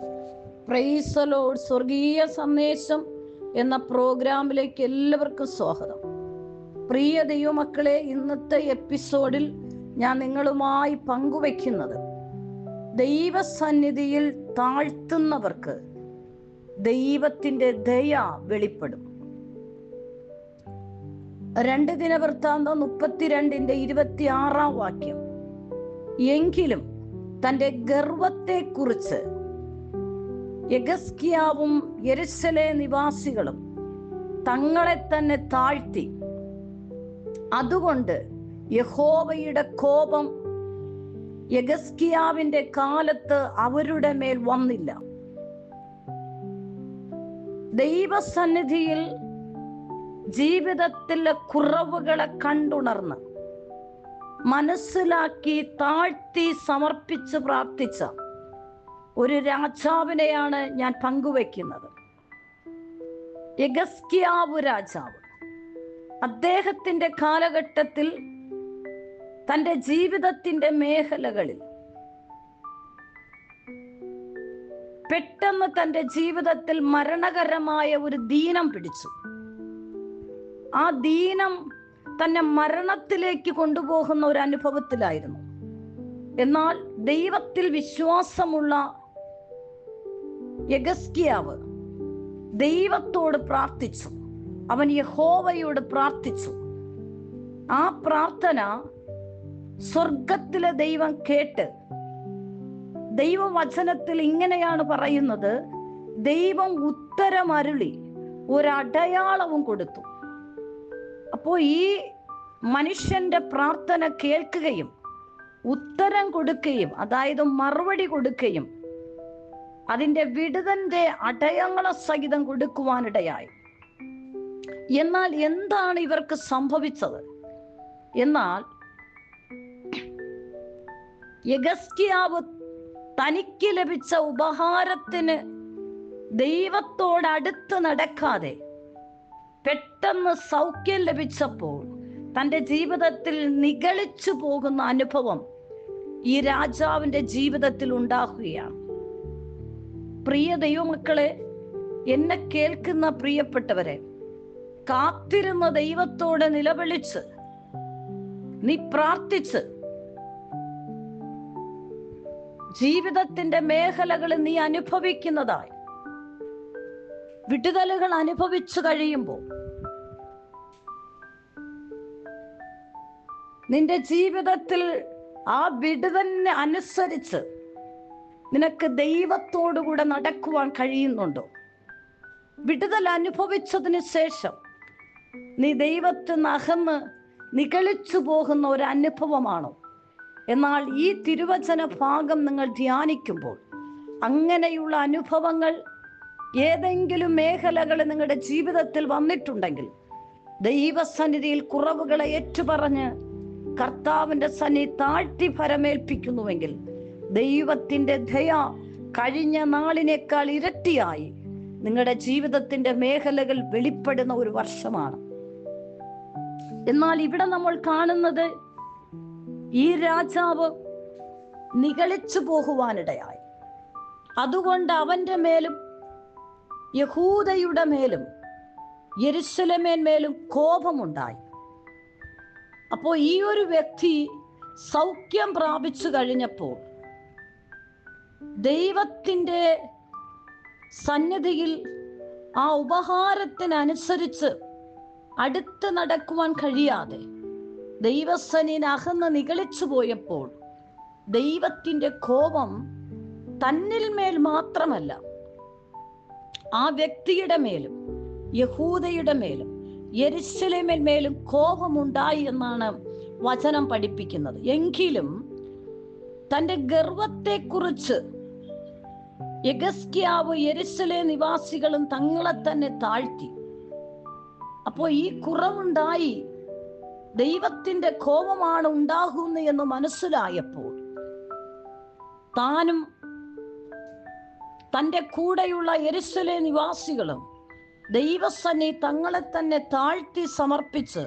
പ്രൈസലോഡ് സ്വർഗീയ സന്ദേശം എന്ന പ്രോഗ്രാമിലേക്ക് എല്ലാവർക്കും സ്വാഗതം. പ്രിയ ദൈവമക്കളെ ഇന്നത്തെ എപ്പിസോഡിൽ ഞാൻ നിങ്ങളുമായി പങ്കുവെക്കുന്നത് ദൈവസന്നിധിയിൽ താഴ്ത്തുന്നവർക്ക് ദൈവത്തിന്റെ ദയ വെളിപ്പെടും. രണ്ട് ദിനവൃത്താന്തം മുപ്പത്തിരണ്ടിന്റെ ഇരുപത്തി ആറാം വാക്യം. എങ്കിലും തന്റെ ഗർവത്തെക്കുറിച്ച് യഗസ്കിയാവും യരുസലെ നിവാസികളും തങ്ങളെ തന്നെ താഴ്ത്തി. അതുകൊണ്ട് യഹോവയുടെ കോപം യഗസ്കിയാവിന്റെ കാലത്ത് അവരുടെ മേൽ വന്നില്ല. ദൈവസന്നിധിയിൽ ജീവിതത്തിലെ കുറവുകളെ കണ്ടുണർന്ന് മനസ്സിലാക്കി താഴ്ത്തി സമർപ്പിച്ച് പ്രാർത്ഥിച്ച ഒരു രാജാവിനെയാണ് ഞാൻ പങ്കുവെക്കുന്നത്. യഗസ്കിയാവു രാജാവ് അദ്ദേഹത്തിന്റെ കാലഘട്ടത്തിൽ തന്റെ ജീവിതത്തിന്റെ മേഖലകളിൽ പെട്ടെന്ന് തന്റെ ജീവിതത്തിൽ മരണകരമായ ഒരു ദീനം പിടിച്ചു. ആ ദീനം തന്നെ മരണത്തിലേക്ക് കൊണ്ടുപോകുന്ന ഒരു അനുഭവത്തിലായിരുന്നു. എന്നാൽ ദൈവത്തിൽ വിശ്വാസമുള്ള യഗസ്കിയാവ് ദൈവത്തോട് പ്രാർത്ഥിച്ചു. അവൻ യഹോവയോട് പ്രാർത്ഥിച്ചു. ആ പ്രാർത്ഥന സ്വർഗത്തിലെ ദൈവം കേട്ട് ദൈവവചനത്തിൽ ഇങ്ങനെയാണ് പറയുന്നത് ദൈവം ഉത്തരമരുളി ഒരടയാളവും കൊടുത്തു. അപ്പോ ഈ മനുഷ്യന്റെ പ്രാർത്ഥന കേൾക്കുകയും ഉത്തരം കൊടുക്കുകയും അതായത് മറുപടി കൊടുക്കുകയും അതിന്റെ വിടുതന്റെ അടയങ്ങളെ സഹിതം കൊടുക്കുവാനിടയായി. എന്നാൽ എന്താണ് ഇവർക്ക് സംഭവിച്ചത്? എന്നാൽ യഗസ്കിയാവ് തനിക്ക് ലഭിച്ച ഉപഹാരത്തിന് ദൈവത്തോടടുത്ത് നടക്കാതെ പെട്ടെന്ന് സൗഖ്യം ലഭിച്ചപ്പോൾ തന്റെ ജീവിതത്തിൽ നിഗളിച്ചു പോകുന്ന അനുഭവം ഈ രാജാവിന്റെ ജീവിതത്തിൽ ഉണ്ടാകുകയാണ്. പ്രിയ ദൈവമക്കളെ എന്നെ കേൾക്കുന്ന പ്രിയപ്പെട്ടവരെ കാത്തിരുന്ന ദൈവത്തോട് നിലവിളിച്ച് നീ പ്രാർത്ഥിച്ച് ജീവിതത്തിന്റെ മേഖലകൾ നീ അനുഭവിക്കുന്നതായി വിടുതലുകൾ അനുഭവിച്ചു കഴിയുമ്പോൾ നിന്റെ ജീവിതത്തിൽ ആ വിടുതന്നെ അനുസരിച്ച് നിനക്ക് ദൈവത്തോടുകൂടെ നടക്കുവാൻ കഴിയുന്നുണ്ടോ? വിടുതൽ അനുഭവിച്ചതിന് ശേഷം നീ ദൈവത്തിൽ നിന്ന് അകന്ന് നികളിച്ചു പോകുന്ന ഒരു അനുഭവമാണോ? എന്നാൽ ഈ തിരുവചന ഭാഗം നിങ്ങൾ ധ്യാനിക്കുമ്പോൾ അങ്ങനെയുള്ള അനുഭവങ്ങൾ ഏതെങ്കിലും മേഖലകൾ നിങ്ങളുടെ ജീവിതത്തിൽ വന്നിട്ടുണ്ടെങ്കിൽ ദൈവസന്നിധിയിൽ കുറവുകളെ ഏറ്റുപറഞ്ഞ് കർത്താവിന്റെ സന്നി താഴ്ത്തി ഫരമേൽപ്പിക്കുന്നുവെങ്കിൽ ദൈവത്തിന്റെ ദയ കഴിഞ്ഞ നാളിനേക്കാൾ ഇരട്ടിയായി. നിങ്ങളുടെ ജീവിതത്തിന്റെ മേഖലകൾ വെളിപ്പെടുന്ന ഒരു വർഷമാണ്. എന്നാൽ ഇവിടെ നമ്മൾ കാണുന്നത് ഈ രാജാവ് നികളിച്ചു പോകുവാനിടയായി. അതുകൊണ്ട് അവന്റെ മേലും യഹൂദയുടെ മേലും യെരുസലമേന്മേലും കോപമുണ്ടായി. അപ്പോൾ ഈ ഒരു വ്യക്തി സൗഖ്യം പ്രാപിച്ചു കഴിഞ്ഞപ്പോൾ ദൈവത്തിന്റെ സന്നിധിയിൽ ആ ഉപഹാരത്തിനനുസരിച്ച് അടുത്ത് നടക്കുവാൻ കഴിയാതെ ദൈവസനിൻ അകന്ന് നികളിച്ചു പോയപ്പോൾ ദൈവത്തിന്റെ കോപം തന്നിൽ മേൽ മാത്രമല്ല ആ വ്യക്തിയുടെ മേലും യഹൂദയുടെ മേലും യെരുസലേമിന്മേലും കോപമുണ്ടായി എന്നാണ് വചനം പഠിപ്പിക്കുന്നത്. എങ്കിലും തന്റെ ഗർവത്തെക്കുറിച്ച് യഗസ്കിയാവ് യെരുസലേ നിവാസികളും തങ്ങളെ തന്നെ താഴ്ത്തി. അപ്പോൾ ഈ കുറവുണ്ടായി. ദൈവത്തിന്റെ കോപമാണ് ഉണ്ടാകുന്നത് എന്ന് മനസ്സിലായപ്പോൾ താനും തന്റെ കൂടെയുള്ള എരിസലെ നിവാസികളും ദൈവസന്നി തങ്ങളെ തന്നെ താഴ്ത്തി സമർപ്പിച്ച്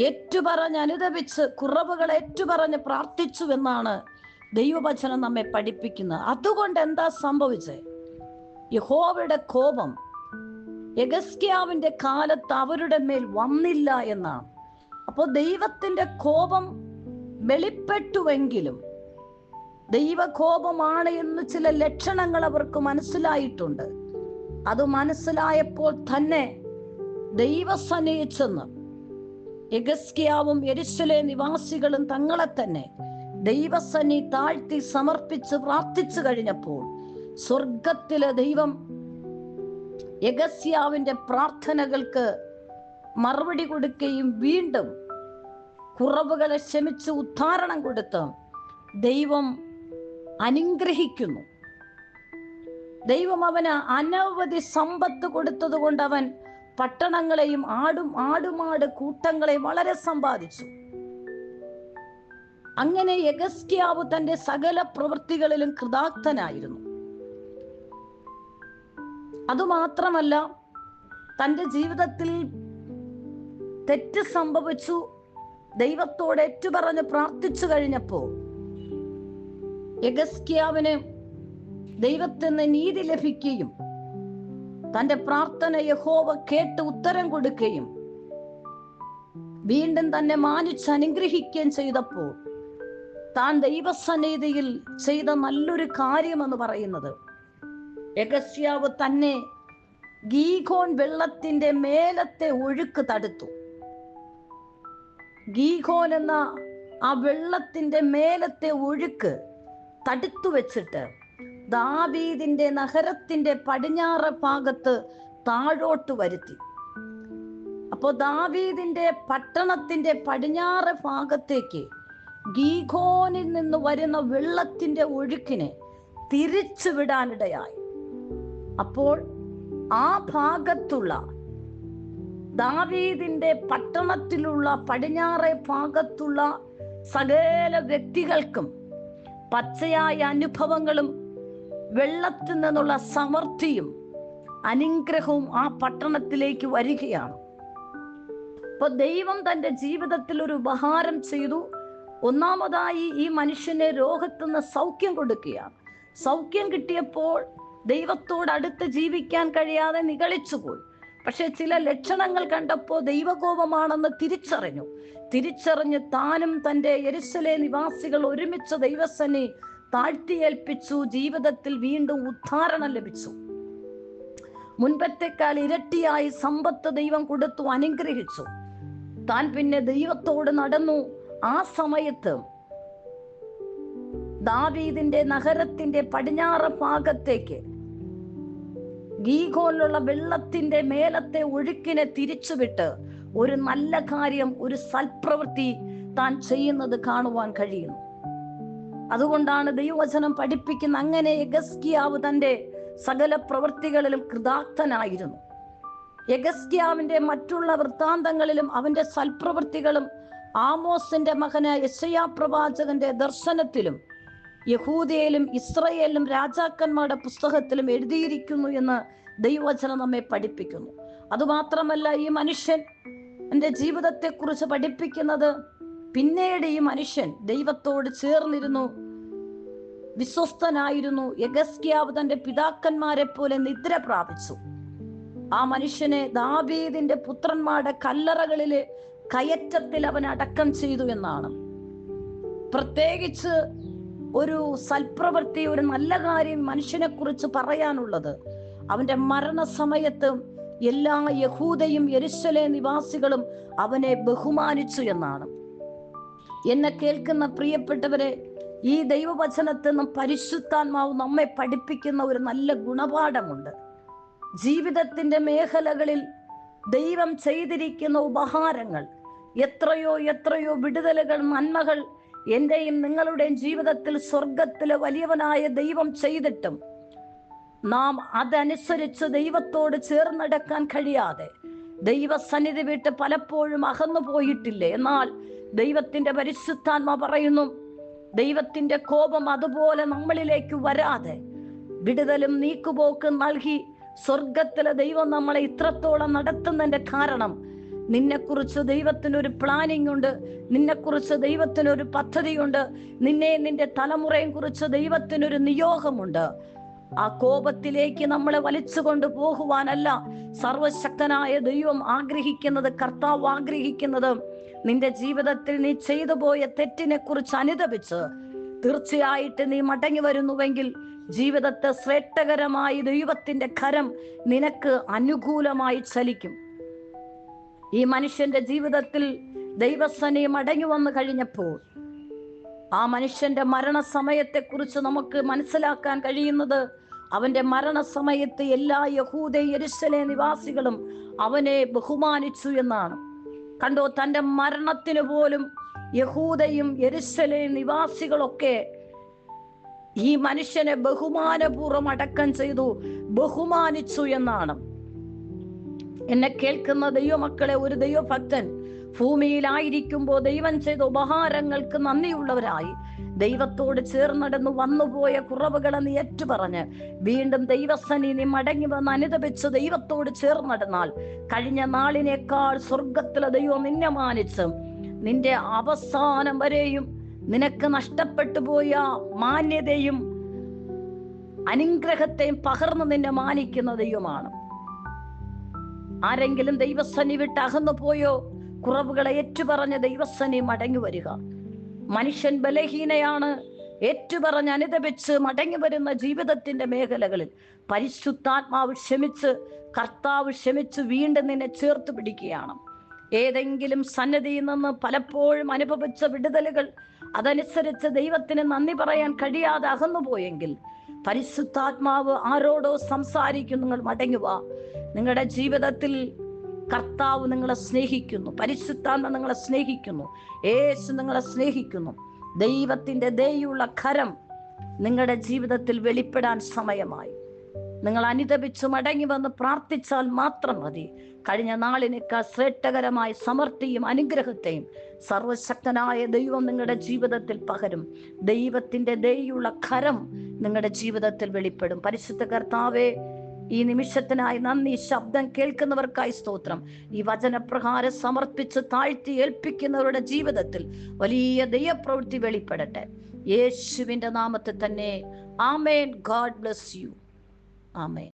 ഏറ്റുപറഞ്ഞ് അനുദപിച്ച് കുറവുകൾ ഏറ്റുപറഞ്ഞ് പ്രാർത്ഥിച്ചു എന്നാണ് ദൈവവചനം നമ്മെ പഠിപ്പിക്കുന്നത് അതുകൊണ്ട് എന്താ സംഭവിച്ചത് യഹോവയുടെ കോപം യഗസ്ക്യാവിന്റെ കാലത്ത് അവരുടെ മേൽ വന്നില്ല എന്നാണ്. അപ്പോൾ ദൈവത്തിന്റെ കോപം വെളിപ്പെട്ടുവെങ്കിലും ദൈവകോപമാണ് എന്ന് ചില ലക്ഷണങ്ങൾ അവർക്ക് മനസ്സിലായിട്ടുണ്ട്. അത് മനസ്സിലായപ്പോൾ തന്നെ ദൈവസനയിച്ചെന്ന് യഗസ്കിയാവും എരിശിലെ നിവാസികളും തങ്ങളെ തന്നെ ദൈവസനി താഴ്ത്തി സമർപ്പിച്ച് പ്രാർത്ഥിച്ചു കഴിഞ്ഞപ്പോൾ സ്വർഗത്തിലെ ദൈവം യഗസ്യാവിന്റെ പ്രാർത്ഥനകൾക്ക് മറുപടി കൊടുക്കുകയും വീണ്ടും കുറവുകളെ ക്ഷമിച്ച് ഉദ്ധാരണം കൊടുത്ത് ദൈവം അനുഗ്രഹിക്കുന്നു. ദൈവം അവന് അനവധി സമ്പത്ത് കൊടുത്തത് കൊണ്ട് അവൻ പട്ടണങ്ങളെയും ആടും ആടുമാട് കൂട്ടങ്ങളെയും വളരെ സമ്പാദിച്ചു. അങ്ങനെ യഗസ്ക്യാവ് തന്റെ സകല പ്രവൃത്തികളിലും കൃതാർത്ഥനായിരുന്നു. അതുമാത്രമല്ല തന്റെ ജീവിതത്തിൽ തെറ്റ് സംഭവിച്ചു ദൈവത്തോട് ഏറ്റുപറഞ്ഞ് പ്രാർത്ഥിച്ചു കഴിഞ്ഞപ്പോൾ യഗസ്ക്യാവിന് ദൈവത്തിന് നീതി ലഭിക്കുകയും തന്റെ പ്രാർത്ഥന യഹോവ കേട്ട് ഉത്തരം കൊടുക്കുകയും വീണ്ടും തന്നെ മാനിച്ച് അനുഗ്രഹിക്കുകയും ചെയ്തപ്പോൾ താൻ ദൈവസന്നിധിയിൽ ചെയ്ത നല്ലൊരു കാര്യമെന്ന് പറയുന്നത്. യഗസ്യാവ് തന്നെ ഗീഖോൻ വെള്ളത്തിന്റെ മേലത്തെ ഒഴുക്ക് തടുത്തു. ഗീഖോൻ എന്ന ആ വെള്ളത്തിന്റെ മേലത്തെ ഒഴുക്ക് തടുത്തു വെച്ചിട്ട് ദാവീദിന്റെ നഗരത്തിന്റെ പടിഞ്ഞാറ് ഭാഗത്ത് താഴോട്ട് വരുത്തി. അപ്പോ ദാവീദിന്റെ പട്ടണത്തിന്റെ പടിഞ്ഞാറ് ഭാഗത്തേക്ക് ഗീഖോനിൽ നിന്ന് വരുന്ന വെള്ളത്തിന്റെ ഒഴുക്കിനെ തിരിച്ചു വിടാനിടയായി. അപ്പോൾ ആ ഭാഗത്തുള്ള ദാവീദിന്റെ പട്ടണത്തിലുള്ള പടിഞ്ഞാറെ ഭാഗത്തുള്ള സകല വ്യക്തികൾക്കും പച്ചയായ അനുഭവങ്ങളും വെള്ളത്തിൽ നിന്നുള്ള സമൃദ്ധിയും അനുഗ്രഹവും ആ പട്ടണത്തിലേക്ക് വരികയാണ്. അപ്പൊ ദൈവം തന്റെ ജീവിതത്തിൽ ഒരു ഉപഹാരം ചെയ്തു. ഒന്നാമതായി ഈ മനുഷ്യനെ രോഗത്തുനിന്ന് സൗഖ്യം കൊടുക്കുക സൗഖ്യം കിട്ടിയപ്പോൾ ദൈവത്തോട് അടുത്ത് ജീവിക്കാൻ കഴിയാതെ നിഗളിച്ചുപോയി. പക്ഷെ ചില ലക്ഷണങ്ങൾ കണ്ടപ്പോൾ ദൈവകോപമാണെന്ന് തിരിച്ചറിഞ്ഞു. തിരിച്ചറിഞ്ഞ് താനും തന്റെ എരിശലെ നിവാസികൾ ഒരുമിച്ച് ദൈവസനെ താഴ്ത്തിയേൽപ്പിച്ചു. ജീവിതത്തിൽ വീണ്ടും ഉദ്ധാരണം ലഭിച്ചു. മുൻപത്തെക്കാൾ ഇരട്ടിയായി സമ്പത്ത് ദൈവം കൊടുത്തു അനുഗ്രഹിച്ചു. താൻ പിന്നെ ദൈവത്തോട് നടന്നു. ആ സമയത്ത് ദാവീദിന്റെ നഗരത്തിന്റെ പടിഞ്ഞാറ് ഭാഗത്തേക്ക് ഗീഗോലുള്ള വെള്ളത്തിന്റെ മേലത്തെ ഒഴുക്കിനെ തിരിച്ചുവിട്ട് ഒരു നല്ല കാര്യം ഒരു സൽപ്രവൃത്തി താൻ ചെയ്യുന്നത് കാണുവാൻ കഴിയുന്നു. അതുകൊണ്ടാണ് ദൈവവചനം പഠിപ്പിക്കുന്ന അങ്ങനെ യഗസ്കിയാവ് തന്റെ സകല പ്രവൃത്തികളിലും കൃതാർത്ഥനായിരുന്നു. യഗസ്കിയാവിന്റെ മറ്റുള്ള വൃത്താന്തങ്ങളിലും അവന്റെ സൽപ്രവൃത്തികളും ആമോസിന്റെ മകന് യശയാ പ്രവാചകന്റെ ദർശനത്തിലും യഹൂദയിലും ഇസ്രയേലിലും രാജാക്കന്മാരുടെ പുസ്തകത്തിലും എഴുതിയിരിക്കുന്നു എന്ന് ദൈവവചനം നമ്മെ പഠിപ്പിക്കുന്നു. അതുമാത്രമല്ല ഈ മനുഷ്യൻ എന്റെ ജീവിതത്തെക്കുറിച്ച് പഠിപ്പിക്കുന്നത് പിന്നീട് ഈ മനുഷ്യൻ ദൈവത്തോട് ചേർന്നിരുന്നു വിശ്വസ്തനായിരുന്നു യഗസ്ക്യാവ് തന്റെ പിതാക്കന്മാരെ പോലെ നിദ്ര പ്രാപിച്ചു. ആ മനുഷ്യനെ ദാബീദിന്റെ പുത്രന്മാരുടെ കല്ലറകളിലെ കയറ്റത്തിൽ അവൻ അടക്കം ചെയ്തു എന്നാണ്. പ്രത്യേകിച്ച് ഒരു സൽപ്രവൃത്തി ഒരു നല്ല കാര്യം മനുഷ്യനെ കുറിച്ച് പറയാനുള്ളത് അവന്റെ മരണസമയത്ത് എല്ലാ യഹൂദയും യെരുശലേ നിവാസികളും അവനെ ബഹുമാനിച്ചു എന്നാണ്. എന്നെ കേൾക്കുന്ന പ്രിയപ്പെട്ടവരെ ഈ ദൈവവചനത്തിൽ നിന്നും പരിശുദ്ധാത്മാവ് നമ്മെ പഠിപ്പിക്കുന്ന ഒരു നല്ല ഗുണപാഠമുണ്ട്. ജീവിതത്തിന്റെ മേഖലകളിൽ ദൈവം ചെയ്തിരിക്കുന്ന ഉപഹാരങ്ങൾ എത്രയോ എത്രയോ വിടുതലുകൾ നന്മകൾ എന്റെയും നിങ്ങളുടെയും ജീവിതത്തിൽ സ്വർഗത്തിലെ വലിയവനായ ദൈവം ചെയ്തിട്ടും നാം അതനുസരിച്ച് ദൈവത്തോട് ചേർന്നടക്കാൻ കഴിയാതെ ദൈവസന്നിധി വിട്ട് പലപ്പോഴും അകന്നു പോയിട്ടില്ലേ? എന്നാൽ ദൈവത്തിന്റെ പരിശുദ്ധാത്മ പറയുന്നു ദൈവത്തിന്റെ കോപം അതുപോലെ നമ്മളിലേക്ക് വരാതെ വിടുതലും നീക്കുപോക്കും നൽകി സ്വർഗത്തിലെ ദൈവം നമ്മളെ ഇത്രത്തോളം നടത്തുന്നതിന്റെ കാരണം നിന്നെക്കുറിച്ച് ദൈവത്തിനൊരു പ്ലാനിംഗ് ഉണ്ട്. നിന്നെക്കുറിച്ച് ദൈവത്തിനൊരു പദ്ധതിയുണ്ട്. നിന്നെ നിന്റെ തലമുറയെ കുറിച്ച് ദൈവത്തിനൊരു നിയോഗമുണ്ട്. ആ കോപത്തിലേക്ക് നമ്മളെ വലിച്ചുകൊണ്ട് പോകുവാനല്ല സർവശക്തനായ ദൈവം ആഗ്രഹിക്കുന്നത് കർത്താവ് ആഗ്രഹിക്കുന്നത്. നിന്റെ ജീവിതത്തിൽ നീ ചെയ്തു പോയ തെറ്റിനെ കുറിച്ച് അനുദപിച്ച് തീർച്ചയായിട്ട് നീ മടങ്ങി വരുന്നുവെങ്കിൽ ജീവിതത്തെ ശ്രേഷ്ഠകരമായി ദൈവത്തിന്റെ കരം നിനക്ക് അനുകൂലമായി ചലിക്കും. ഈ മനുഷ്യന്റെ ജീവിതത്തിൽ ദൈവസനയും മടങ്ങി വന്നു കഴിഞ്ഞപ്പോൾ ആ മനുഷ്യന്റെ മരണസമയത്തെ കുറിച്ച് നമുക്ക് മനസ്സിലാക്കാൻ കഴിയുന്നത് അവന്റെ മരണസമയത്ത് എല്ലാ യഹൂദ യരിശലെ നിവാസികളും അവനെ ബഹുമാനിച്ചു എന്നാണ്. കണ്ടോ തന്റെ മരണത്തിന് പോലും യഹൂദയും യരിശലെ നിവാസികളൊക്കെ ഈ മനുഷ്യനെ ബഹുമാനപൂർവം അടക്കം ചെയ്തു ബഹുമാനിച്ചു എന്നാണ്. എന്നെ കേൾക്കുന്ന ദൈവമക്കളെ ഒരു ദൈവഭക്തൻ ഭൂമിയിലായിരിക്കുമ്പോൾ ദൈവം ചെയ്ത ഉപഹാരങ്ങൾക്ക് നന്ദിയുള്ളവരായി. ദൈവത്തോട് ചേർന്നടന്ന് വന്നുപോയ കുറവുകളെ നീ ഏറ്റുപറഞ്ഞ് വീണ്ടും ദൈവസനി നീ മടങ്ങി വന്ന് അനുദപിച്ച് ദൈവത്തോട് ചേർന്നടന്നാൽ കഴിഞ്ഞ നാളിനേക്കാൾ സ്വർഗത്തിലെ ദൈവം നിന്നെ മാനിച്ച് നിന്റെ അവസാനം വരെയും നിനക്ക് നഷ്ടപ്പെട്ടു പോയ മാന്യതയും അനുഗ്രഹത്തെയും പകർന്നു നിന്നെ മാനിക്കുന്ന ദൈവമാണ്. ആരെങ്കിലും ദൈവസനി വിട്ട് അകന്നു പോയോ? കുറവുകളെ ഏറ്റുപറഞ്ഞ ദൈവസനി മടങ്ങി വരിക. മനുഷ്യൻ ബലഹീനയാണ്. ഏറ്റുപറഞ്ഞ് അനുദപിച്ച് മടങ്ങി വരുന്ന ജീവിതത്തിന്റെ മേഖലകളിൽ പരിശുദ്ധാത്മാവ് ക്ഷമിച്ച് കർത്താവ് ക്ഷമിച്ച് വീണ്ടും നിന്നെ ചേർത്ത് പിടിക്കുകയാണ്. ഏതെങ്കിലും സന്നദ്ധിയിൽ നിന്ന് പലപ്പോഴും അനുഭവിച്ച വിടുതലുകൾ അതനുസരിച്ച് ദൈവത്തിന് നന്ദി പറയാൻ കഴിയാതെ അകന്നുപോയെങ്കിൽ പരിശുദ്ധാത്മാവ് ആരോടോ സംസാരിക്കും നിങ്ങൾ മടങ്ങുക നിങ്ങളുടെ ജീവിതത്തിൽ കർത്താവ് നിങ്ങളെ സ്നേഹിക്കുന്നു. പരിശുദ്ധാത്മ നിങ്ങളെ സ്നേഹിക്കുന്നു. യേശു നിങ്ങളെ സ്നേഹിക്കുന്നു. ദൈവത്തിന്റെ ദയുള്ള കരം നിങ്ങളുടെ ജീവിതത്തിൽ വെളിപ്പെടാൻ സമയമായി. നിങ്ങൾ അനുദപിച്ചു മടങ്ങി വന്ന് പ്രാർത്ഥിച്ചാൽ മാത്രം മതി. കഴിഞ്ഞ നാളിനേക്കാൾ ശ്രേഷ്ഠകരമായ സമൃദ്ധിയും അനുഗ്രഹത്തെയും സർവശക്തനായ ദൈവം നിങ്ങളുടെ ജീവിതത്തിൽ പകരും. ദൈവത്തിന്റെ ദയുള്ള കരം നിങ്ങളുടെ ജീവിതത്തിൽ വെളിപ്പെടും. പരിശുദ്ധ കർത്താവേ ഈ നിമിഷത്തിനായി നന്ദി. ശബ്ദം കേൾക്കുന്നവർക്കായി സ്തോത്രം. ഈ വചനപ്രകാരം സമർപ്പിച്ച് താഴ്ത്തി ഏൽപ്പിക്കുന്നവരുടെ ജീവിതത്തിൽ വലിയ ദൈവപ്രവൃത്തി വെളിപ്പെടട്ടെ. യേശുവിന്റെ നാമത്തിൽ തന്നെ. ആമേൻ. God bless you. ആമേൻ